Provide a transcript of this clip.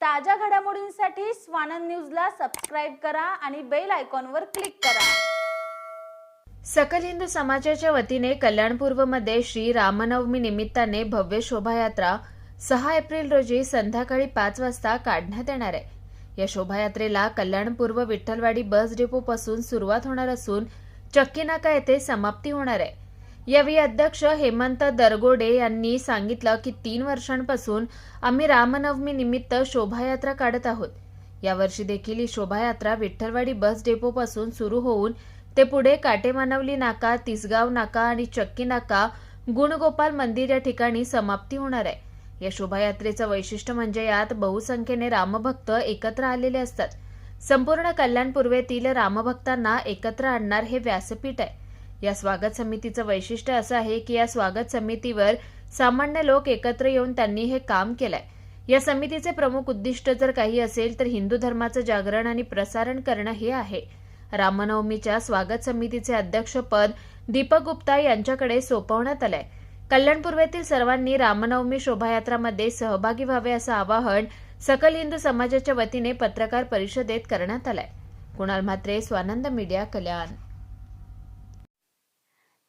ताज्या घडामोडींसाठी स्वानंद न्यूजला सबस्क्राईब करा आणि बेल आयकॉनवर क्लिक करा. सकल हिंदू समाजाच्या वतीने कल्याणपूर्वमध्ये श्री रामनवमी निमित्ताने भव्य शोभायात्रा सहा एप्रिल रोजी संध्याकाळी पाच वाजता काढण्यात येणार आहे. या शोभायात्रेला कल्याणपूर्व विठ्ठलवाडी बस डेपोपासून सुरुवात होणार असून चक्कीनाका येथे समाप्ती होणार आहे. यावेळी अध्यक्ष हेमंत दरगोडे यांनी सांगितलं की तीन वर्षांपासून आम्ही रामनवमी निमित्त शोभायात्रा काढत आहोत. यावर्षी देखील ही शोभायात्रा विठ्ठलवाडी बस डेपोपासून सुरू होऊन ते पुढे काटेमानवली नाका तिसगाव नाका आणि चक्की नाका गुणगोपाल मंदिर या ठिकाणी समाप्ती होणार आहे. या शोभायात्रेचं वैशिष्ट्य म्हणजे यात बहुसंख्येने रामभक्त एकत्र आलेले असतात. संपूर्ण कल्याण पूर्वेतील रामभक्तांना एकत्र आणणार हे व्यासपीठ आहे. या स्वागत समितीचं वैशिष्ट्य असं आहे की या स्वागत समितीवर सामान्य लोक एकत्र येऊन त्यांनी हे काम केलंय. या समितीचे प्रमुख उद्दिष्ट जर काही असेल तर हिंदू धर्माचं जागरण आणि प्रसारण करणं हे आहे. रामनवमीच्या स्वागत समितीचे अध्यक्षपद दीपक गुप्ता यांच्याकडे सोपवण्यात आलंय. कल्याण पूर्वेतील सर्वांनी रामनवमी शोभायात्रामध्ये सहभागी व्हावे असं आवाहन सकल हिंदू समाजाच्या वतीने पत्रकार परिषदेत करण्यात आलंय. कुणाल म्हात्रे स्वानंद मीडिया कल्याण.